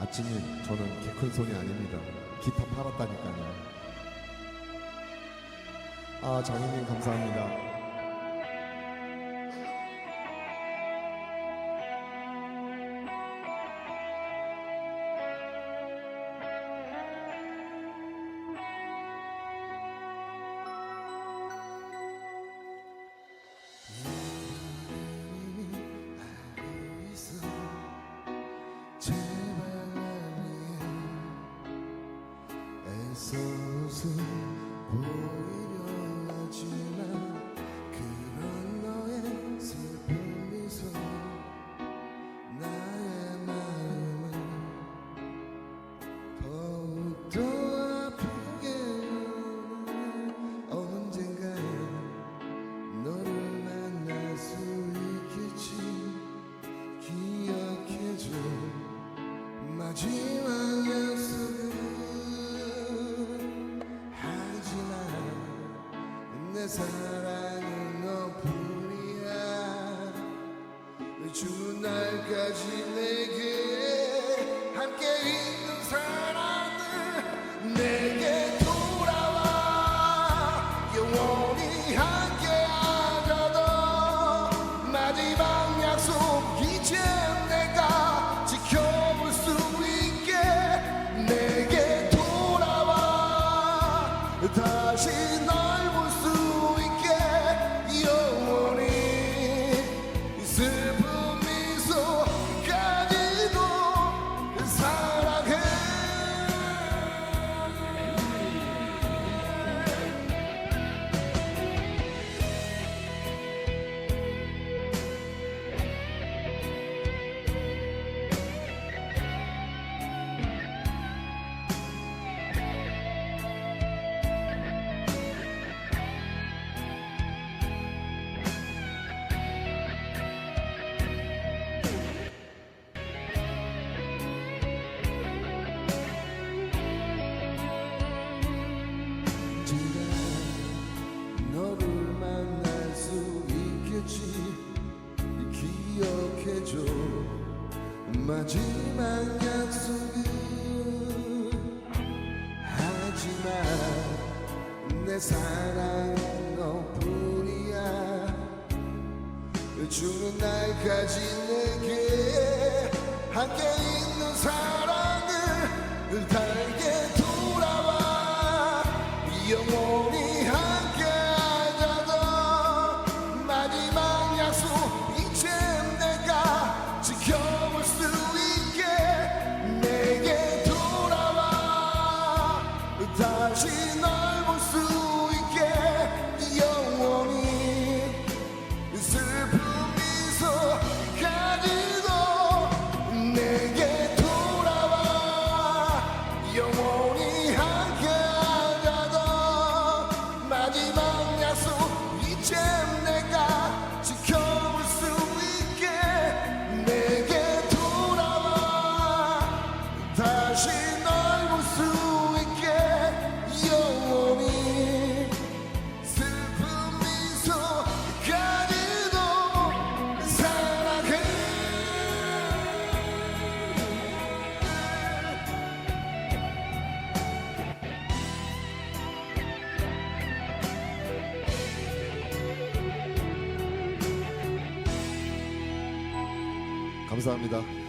아찌님, 저는 키큰 손이 아닙니다. 기타 팔았다니까요. 아, 장인님 감사합니다. soon. 내 사랑은 너뿐이야. 죽는 날까지 내게 함께 있는 사랑을 내게 돌아와. 영원히 함께 하자던 마지막 약속 이제 내가 지켜볼 수 있게 내게 돌아와. 다시 널 볼 수 마지막 약속은 하지만 내 사랑은 너뿐이야. 죽는 날까지 내게 함께 감사합니다.